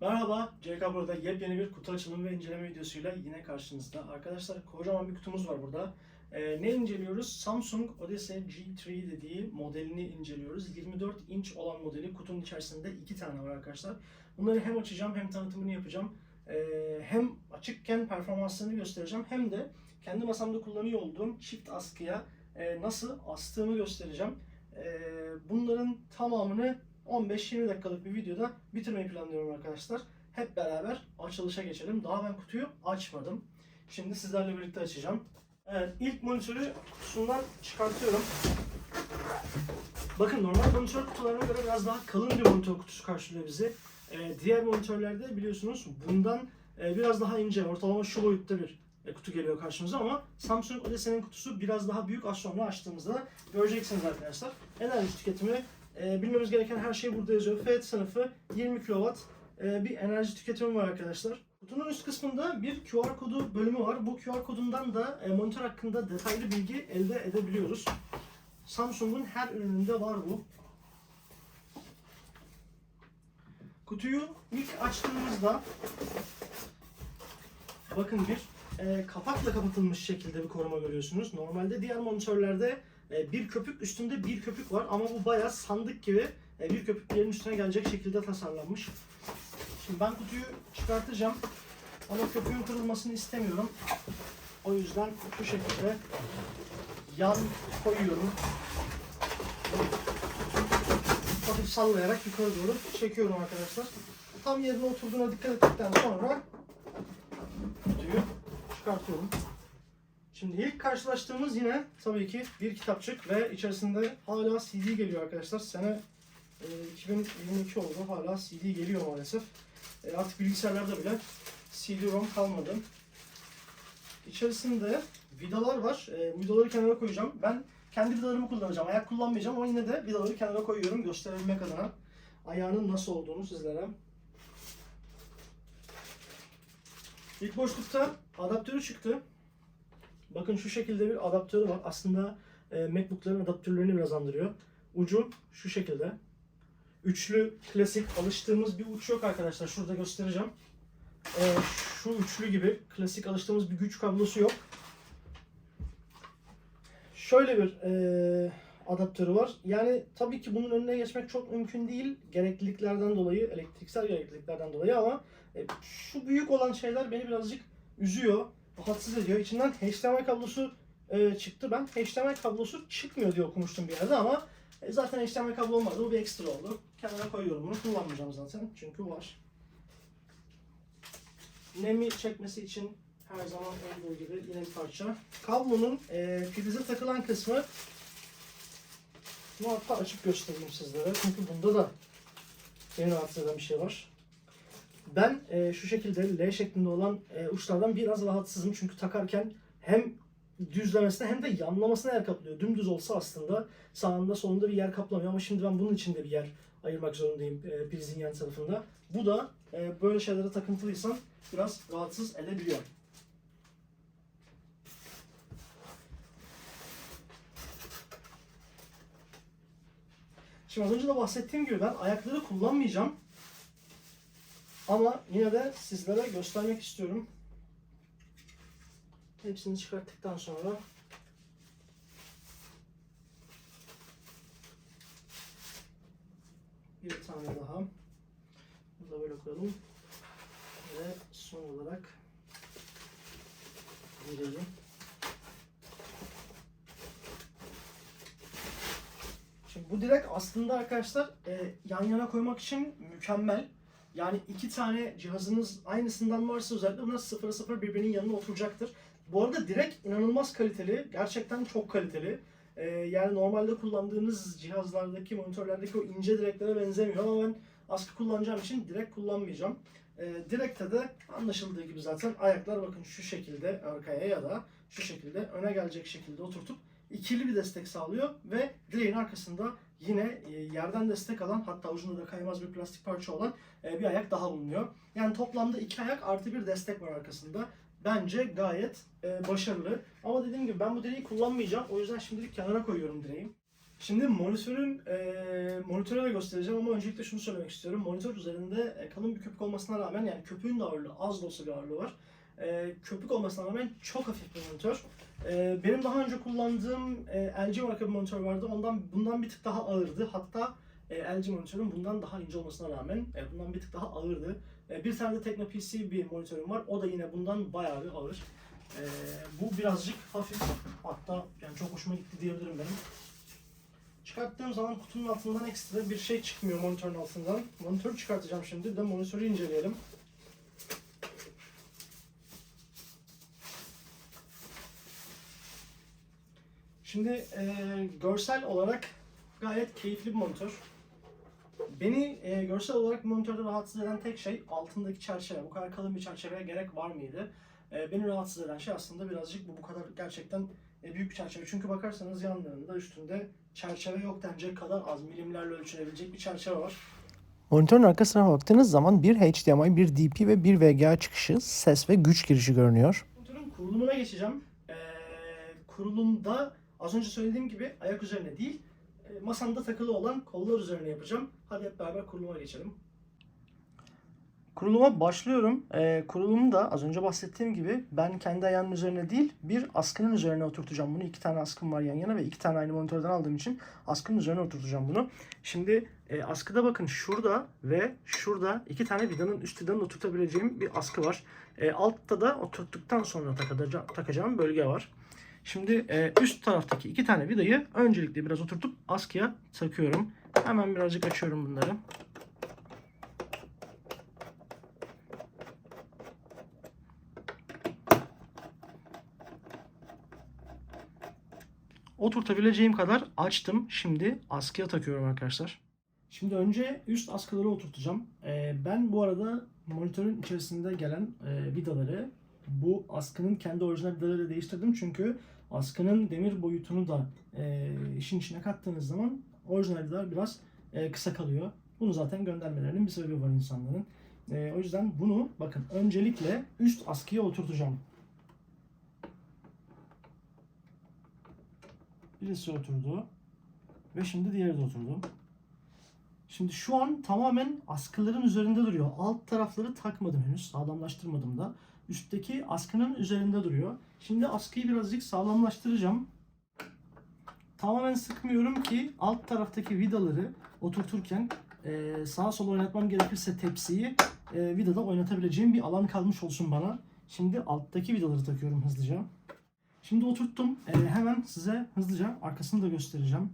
Merhaba, CK burada yepyeni bir kutu açılımı ve inceleme videosuyla yine karşınızda. Arkadaşlar kocaman bir kutumuz var burada. Ee, ne inceliyoruz? Samsung Odyssey G3 dediği modelini inceliyoruz. 24 inç olan modeli kutunun içerisinde iki tane var arkadaşlar. Bunları hem açacağım hem tanıtımını yapacağım. Ee, hem açıkken performanslarını göstereceğim hem de kendi masamda kullanıyor olduğum çift askıya e, nasıl astığımı göstereceğim. Ee, bunların tamamını 15-20 dakikalık bir videoda bitirmeyi planlıyorum arkadaşlar. Hep beraber açılışa geçelim. Daha ben kutuyu açmadım. Şimdi sizlerle birlikte açacağım. Evet, ilk monitörü kutusundan çıkartıyorum. Bakın normal monitör kutularına göre biraz daha kalın bir monitör kutusu karşılıyor bizi. Ee, diğer monitörlerde biliyorsunuz bundan e, biraz daha ince, ortalama şu boyutta bir e, kutu geliyor karşımıza ama Samsung Odyssey'nin kutusu biraz daha büyük. Az sonra açtığımızda da göreceksiniz arkadaşlar. Enerji tüketimi e, bilmemiz gereken her şey burada yazıyor. FET sınıfı 20 kW e, bir enerji tüketimi var arkadaşlar. Kutunun üst kısmında bir QR kodu bölümü var. Bu QR kodundan da e, monitör hakkında detaylı bilgi elde edebiliyoruz. Samsung'un her ürününde var bu. Kutuyu ilk açtığımızda bakın bir e, kapakla kapatılmış şekilde bir koruma görüyorsunuz. Normalde diğer monitörlerde e, bir köpük üstünde bir köpük var ama bu bayağı sandık gibi e, bir köpüklerin üstüne gelecek şekilde tasarlanmış. Şimdi ben kutuyu çıkartacağım ama köpüğün kırılmasını istemiyorum. O yüzden şu şekilde yan koyuyorum. Hafif sallayarak yukarı doğru çekiyorum arkadaşlar. Tam yerine oturduğuna dikkat ettikten sonra kutuyu çıkartıyorum. Şimdi ilk karşılaştığımız yine tabii ki bir kitapçık ve içerisinde hala CD geliyor arkadaşlar. Sene e, 2022 oldu hala CD geliyor maalesef. E, artık bilgisayarlarda bile CD-ROM kalmadı. İçerisinde vidalar var. E, vidaları kenara koyacağım. Ben kendi vidalarımı kullanacağım. Ayak kullanmayacağım ama yine de vidaları kenara koyuyorum gösterebilmek adına. Ayağının nasıl olduğunu sizlere. İlk boşlukta adaptörü çıktı. Bakın şu şekilde bir adaptörü var. Aslında e, MacBook'ların adaptörlerini biraz andırıyor. Ucu şu şekilde. Üçlü klasik alıştığımız bir uç yok arkadaşlar. Şurada göstereceğim. E, şu üçlü gibi klasik alıştığımız bir güç kablosu yok. Şöyle bir e, adaptörü var. Yani tabii ki bunun önüne geçmek çok mümkün değil. Gerekliliklerden dolayı, elektriksel gerekliliklerden dolayı ama e, şu büyük olan şeyler beni birazcık üzüyor rahatsız ediyor. İçinden HDMI kablosu e, çıktı. Ben HDMI kablosu çıkmıyor diye okumuştum bir yerde ama e, zaten HDMI kablo olmadı. Bu bir ekstra oldu. Kenara koyuyorum bunu. Kullanmayacağım zaten. Çünkü var. Nemi çekmesi için her zaman olduğu gibi yine bir parça. Kablonun e, prize takılan kısmı bunu hatta açıp göstereyim sizlere. Çünkü bunda da beni rahatsız eden bir şey var. Ben e, şu şekilde L şeklinde olan e, uçlardan biraz rahatsızım çünkü takarken hem düzlemesine hem de yanlamasına yer kaplıyor. Dümdüz olsa aslında sağında solunda bir yer kaplamıyor ama şimdi ben bunun için de bir yer ayırmak zorundayım e, prizin yan tarafında. Bu da e, böyle şeylere takıntılıysan biraz rahatsız edebiliyor. Şimdi az önce de bahsettiğim gibi ben ayakları kullanmayacağım. Ama yine de sizlere göstermek istiyorum. Hepsini çıkarttıktan sonra bir tane daha burada böyle koyalım ve son olarak direği Şimdi bu direk aslında arkadaşlar e, yan yana koymak için mükemmel. Yani iki tane cihazınız aynısından varsa özellikle bunlar sıfır sıfır birbirinin yanına oturacaktır. Bu arada direkt inanılmaz kaliteli. Gerçekten çok kaliteli. Ee, yani normalde kullandığınız cihazlardaki, monitörlerdeki o ince direklere benzemiyor ama ben askı kullanacağım için direkt kullanmayacağım. Ee, direkte de anlaşıldığı gibi zaten ayaklar bakın şu şekilde arkaya ya da şu şekilde öne gelecek şekilde oturtup ikili bir destek sağlıyor ve direğin arkasında yine e, yerden destek alan hatta ucunda da kaymaz bir plastik parça olan e, bir ayak daha bulunuyor. Yani toplamda iki ayak artı bir destek var arkasında. Bence gayet e, başarılı. Ama dediğim gibi ben bu direği kullanmayacağım. O yüzden şimdilik kenara koyuyorum direği. Şimdi monitörün e, monitörü de göstereceğim ama öncelikle şunu söylemek istiyorum. Monitör üzerinde kalın bir köpük olmasına rağmen yani köpüğün de ağırlığı az da olsa bir ağırlığı var. E, köpük olmasına rağmen çok hafif bir monitör. E, benim daha önce kullandığım e, LG marka bir monitör vardı. Ondan bundan bir tık daha ağırdı. Hatta e, LG monitörün bundan daha ince olmasına rağmen e, bundan bir tık daha ağırdı. E, bir tane de Tekno PC bir monitörüm var. O da yine bundan bayağı bir ağır. E, bu birazcık hafif. Hatta yani çok hoşuma gitti diyebilirim benim. Çıkarttığım zaman kutunun altından ekstra bir şey çıkmıyor monitörün altından. Monitörü çıkartacağım şimdi. De monitörü inceleyelim. Şimdi e, görsel olarak gayet keyifli bir monitör. Beni e, görsel olarak monitörde rahatsız eden tek şey altındaki çerçeve. Bu kadar kalın bir çerçeveye gerek var mıydı? E, beni rahatsız eden şey aslında birazcık bu bu kadar gerçekten e, büyük bir çerçeve. Çünkü bakarsanız yanlarında üstünde çerçeve yok denecek kadar az milimlerle ölçülebilecek bir çerçeve var. Monitörün arkasına baktığınız zaman bir HDMI, bir DP ve bir VGA çıkışı, ses ve güç girişi görünüyor. Monitörün kurulumuna geçeceğim. Ee, kurulumda az önce söylediğim gibi ayak üzerine değil, e, masamda takılı olan kollar üzerine yapacağım. Hadi hep beraber kuruluma geçelim. Kuruluma başlıyorum. Ee, kurulumu da az önce bahsettiğim gibi ben kendi ayağımın üzerine değil bir askının üzerine oturtacağım bunu. iki tane askım var yan yana ve iki tane aynı monitörden aldığım için askının üzerine oturtacağım bunu. Şimdi e, askıda bakın şurada ve şurada iki tane vidanın üst vidanın oturtabileceğim bir askı var. E, altta da oturttuktan sonra takaca- takacağım bölge var. Şimdi e, üst taraftaki iki tane vidayı öncelikle biraz oturtup askıya takıyorum. Hemen birazcık açıyorum bunları. Oturtabileceğim kadar açtım. Şimdi askıya takıyorum arkadaşlar. Şimdi önce üst askıları oturtacağım. Ee, ben bu arada monitörün içerisinde gelen e, vidaları bu askının kendi orijinal vidalarıyla değiştirdim. Çünkü askının demir boyutunu da e, işin içine kattığınız zaman orijinal vidalar biraz e, kısa kalıyor. Bunu zaten göndermelerinin bir sebebi var insanların. E, o yüzden bunu bakın öncelikle üst askıya oturtacağım. Birisi oturdu. Ve şimdi diğeri de oturdu. Şimdi şu an tamamen askıların üzerinde duruyor. Alt tarafları takmadım henüz. Sağlamlaştırmadım da. Üstteki askının üzerinde duruyor. Şimdi askıyı birazcık sağlamlaştıracağım. Tamamen sıkmıyorum ki alt taraftaki vidaları oturturken e, sağa sola oynatmam gerekirse tepsiyi e, vidada oynatabileceğim bir alan kalmış olsun bana. Şimdi alttaki vidaları takıyorum hızlıca. Şimdi oturttum. Ee, hemen size hızlıca arkasını da göstereceğim.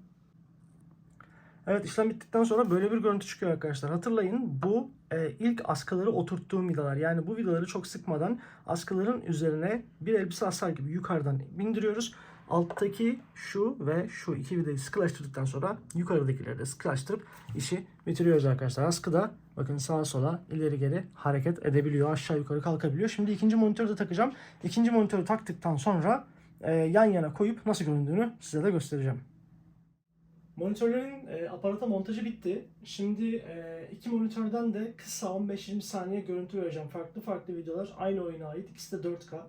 Evet işlem bittikten sonra böyle bir görüntü çıkıyor arkadaşlar. Hatırlayın bu e, ilk askıları oturttuğum vidalar. Yani bu vidaları çok sıkmadan askıların üzerine bir elbise asar gibi yukarıdan bindiriyoruz. Alttaki şu ve şu iki vidayı sıkılaştırdıktan sonra yukarıdakileri de sıkılaştırıp işi bitiriyoruz arkadaşlar. Askı da bakın sağa sola ileri geri hareket edebiliyor. Aşağı yukarı kalkabiliyor. Şimdi ikinci monitörü de takacağım. İkinci monitörü taktıktan sonra e, yan yana koyup nasıl göründüğünü size de göstereceğim. Monitörlerin e, aparata montajı bitti. Şimdi e, iki monitörden de kısa 15-20 saniye görüntü vereceğim. Farklı farklı videolar aynı oyuna ait. İkisi de 4K.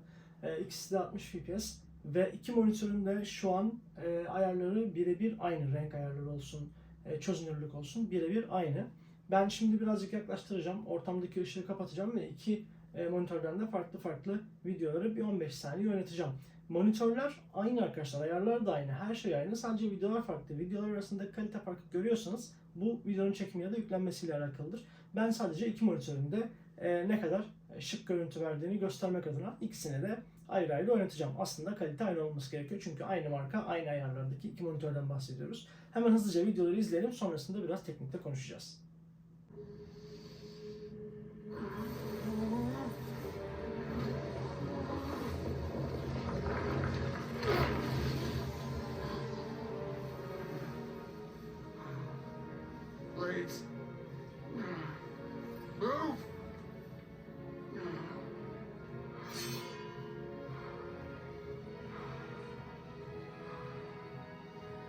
E, ikisi de 60 fps. Ve iki monitörün de şu an e, ayarları birebir aynı. Renk ayarları olsun, e, çözünürlük olsun birebir aynı. Ben şimdi birazcık yaklaştıracağım. Ortamdaki ışığı kapatacağım ve iki e, monitörden de farklı farklı videoları bir 15 saniye yöneteceğim. Monitörler aynı arkadaşlar. Ayarlar da aynı. Her şey aynı. Sadece videolar farklı. Videolar arasında kalite farkı görüyorsanız bu videonun çekimi ya da yüklenmesiyle alakalıdır. Ben sadece iki monitörün de e, ne kadar şık görüntü verdiğini göstermek adına ikisini de ayrı ayrı oynatacağım. Aslında kalite aynı olması gerekiyor. Çünkü aynı marka, aynı ayarlardaki iki monitörden bahsediyoruz. Hemen hızlıca videoları izleyelim. Sonrasında biraz teknikte konuşacağız.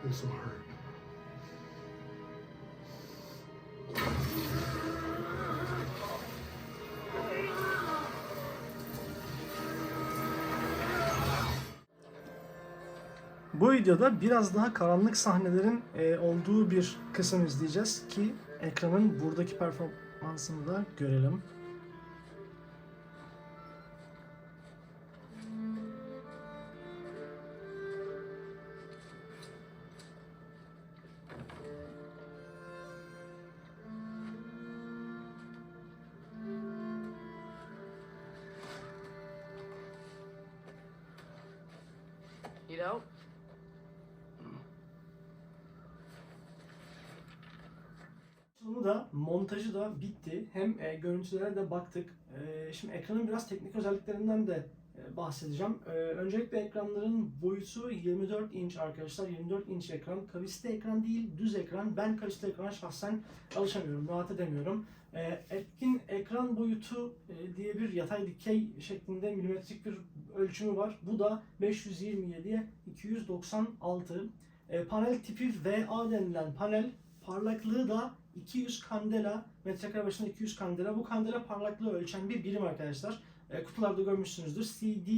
This hurt. Bu videoda biraz daha karanlık sahnelerin e, olduğu bir kısım izleyeceğiz ki ekranın buradaki performansını da görelim. You know, Sonu da montajı da bitti. Hem e, görüntülere de baktık. E, şimdi ekranın biraz teknik özelliklerinden de bahsedeceğim. E, öncelikle ekranların boyutu 24 inç arkadaşlar. 24 inç ekran. Kavisli ekran değil, düz ekran. Ben kavisli ekrana şahsen alışamıyorum, rahat edemiyorum. E, etkin ekran boyutu e, diye bir yatay dikey şeklinde milimetrik bir ölçümü var. Bu da 527'ye 296. E, panel tipi VA denilen panel parlaklığı da 200 kandela, metrekare başına 200 kandela. Bu kandela parlaklığı ölçen bir birim arkadaşlar. E, kutularda görmüşsünüzdür. CD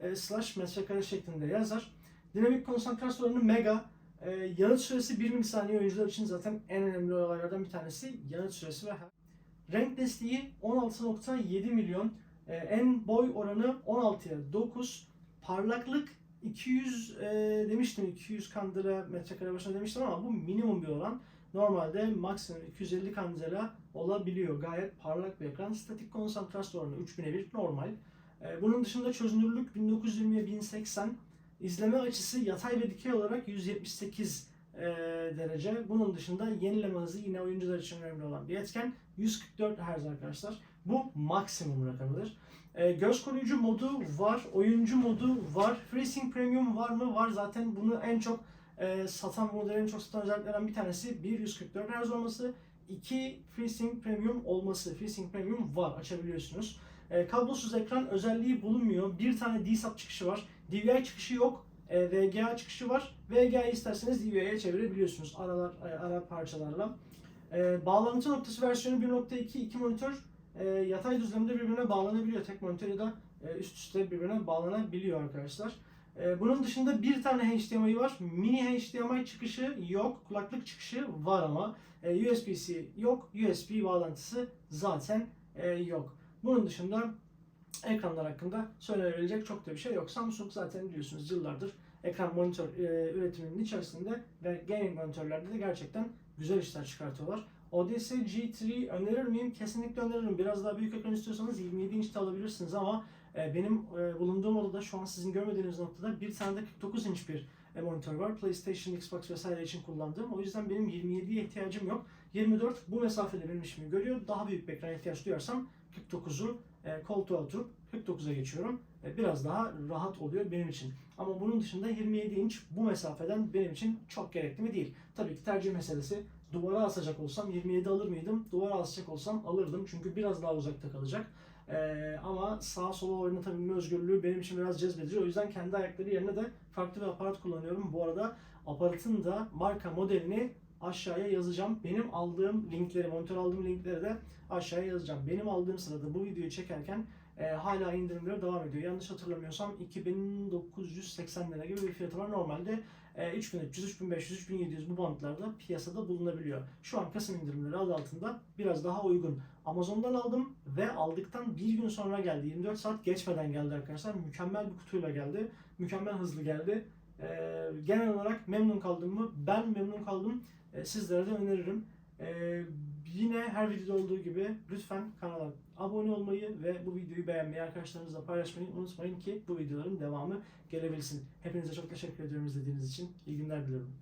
e, slash metrekare şeklinde yazar. Dinamik konsantrasyon oranı mega. E, yanıt süresi 1 milisaniye oyuncular için zaten en önemli olaylardan bir tanesi yanıt süresi ve renk desteği 16.7 milyon. En boy oranı 16'ya 9. Parlaklık 200 e, demiştim 200 kandela metrekare başına demiştim ama bu minimum bir oran. Normalde maksimum 250 kandela olabiliyor. Gayet parlak bir ekran. Statik konsantrasyon oranı 3000'e 1 normal. Ee, bunun dışında çözünürlük 1920'ye 1080. İzleme açısı yatay ve dikey olarak 178 e, derece. Bunun dışında yenileme hızı yine oyuncular için önemli olan bir etken. 144 Hz arkadaşlar. Bu maksimum rakamıdır. Ee, göz koruyucu modu var, oyuncu modu var, FreeSync Premium var mı? Var zaten bunu en çok e, satan en çok satan özelliklerden bir tanesi 1 144 Hz olması, 2 FreeSync Premium olması. FreeSync Premium var açabiliyorsunuz. E, kablosuz ekran özelliği bulunmuyor. Bir tane DSAP çıkışı var. DVI çıkışı yok. E, VGA çıkışı var. VGA'yı isterseniz DVI'ye çevirebiliyorsunuz aralar e, ara parçalarla. E, bağlantı noktası versiyonu 1.2 iki monitör e, yatay düzlemde birbirine bağlanabiliyor. Tek monitör ya da e, üst üste birbirine bağlanabiliyor arkadaşlar. Ee, Bunun dışında bir tane HDMI var. Mini HDMI çıkışı yok. Kulaklık çıkışı var ama. Ee, USB-C yok. USB bağlantısı zaten e, yok. Bunun dışında ekranlar hakkında söylenebilecek çok da bir şey yok. Samsung zaten biliyorsunuz yıllardır ekran monitör e, üretiminin içerisinde ve gaming monitörlerde de gerçekten güzel işler çıkartıyorlar. Odyssey G3 önerir miyim? Kesinlikle öneririm. Biraz daha büyük ekran istiyorsanız 27 inçte alabilirsiniz ama e, Benim e, bulunduğum odada şu an sizin görmediğiniz noktada bir tane de 49 inç bir e, monitör var. PlayStation, Xbox vesaire için kullandığım. O yüzden benim 27'ye ihtiyacım yok. 24 bu mesafede benim işimi görüyor. Daha büyük bir ekran ihtiyaç duyarsam 49'u e, koltuğa oturup 49'a geçiyorum. E, biraz daha rahat oluyor benim için. Ama bunun dışında 27 inç bu mesafeden benim için çok gerekli mi değil. Tabii ki tercih meselesi. Duvara asacak olsam 27 alır mıydım? Duvara asacak olsam alırdım. Çünkü biraz daha uzakta kalacak. Ee, ama sağa sola oynatabilme özgürlüğü benim için biraz cezbedici. O yüzden kendi ayakları yerine de farklı bir aparat kullanıyorum. Bu arada aparatın da marka modelini aşağıya yazacağım. Benim aldığım linkleri, monitör aldığım linkleri de aşağıya yazacağım. Benim aldığım sırada bu videoyu çekerken e, hala indirimleri devam ediyor. Yanlış hatırlamıyorsam 2980 lira gibi bir fiyatı var. Normalde 3300, 3500, 3700 bu bantlarda piyasada bulunabiliyor. Şu an Kasım indirimleri adı altında biraz daha uygun. Amazon'dan aldım ve aldıktan bir gün sonra geldi. 24 saat geçmeden geldi arkadaşlar. Mükemmel bir kutuyla geldi. Mükemmel hızlı geldi. Ee, genel olarak memnun kaldım mı? Ben memnun kaldım. Ee, sizlere de öneririm. Ee, yine her videoda olduğu gibi lütfen kanala abone olmayı ve bu videoyu beğenmeyi, arkadaşlarınızla paylaşmayı unutmayın ki bu videoların devamı gelebilsin. Hepinize çok teşekkür ediyorum izlediğiniz için. İyi günler diliyorum.